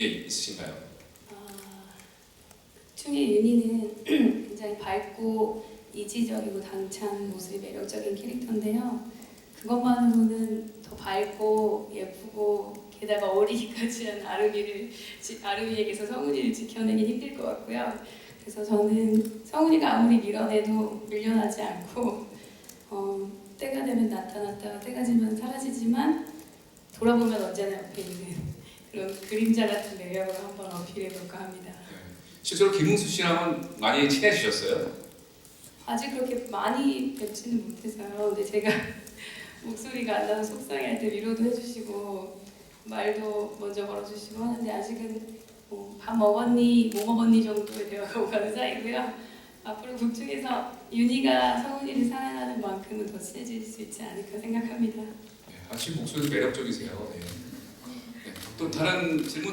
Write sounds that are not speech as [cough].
게 있으신가요? 아, 충의 윤희는 [clears throat] 굉장히 밝고 이지적이고 당찬 모습이 매력적인 캐릭터인데요. 그것만으로는 더 밝고 예쁘고 게다가 어리기까지 한 아름이를 지- 아름이에게서 성훈이를 지켜내긴 힘들 것 같고요. 그래서 저는 성훈이가 아무리 밀어내도 밀려나지 않고 어, 때가 되면 나타났다가 때가 지면 사라지지만 돌아보면 언제나 옆에 있는 그림자 같은 매력을 한번 어필해볼까 합니다. 실제로 김웅수 씨랑은 많이 친해지셨어요? 아직 그렇게 많이 뵙지는 못해서요. 근데 제가 [laughs] 목소리가 안 나서 속상해할 때 위로도 해주시고 말도 먼저 걸어주시고 하는데 아직은 뭐 밥 먹었니, 뭐 먹었니 정도의 대화가 오가는 사이고요. 앞으로 국중에서 윤희가 성훈이를 사랑하는 만큼은 더 친해질 수 있지 않을까 생각합니다. 네, 아침 목소리도 매력적이세요. 네. 네, 또 다른 질문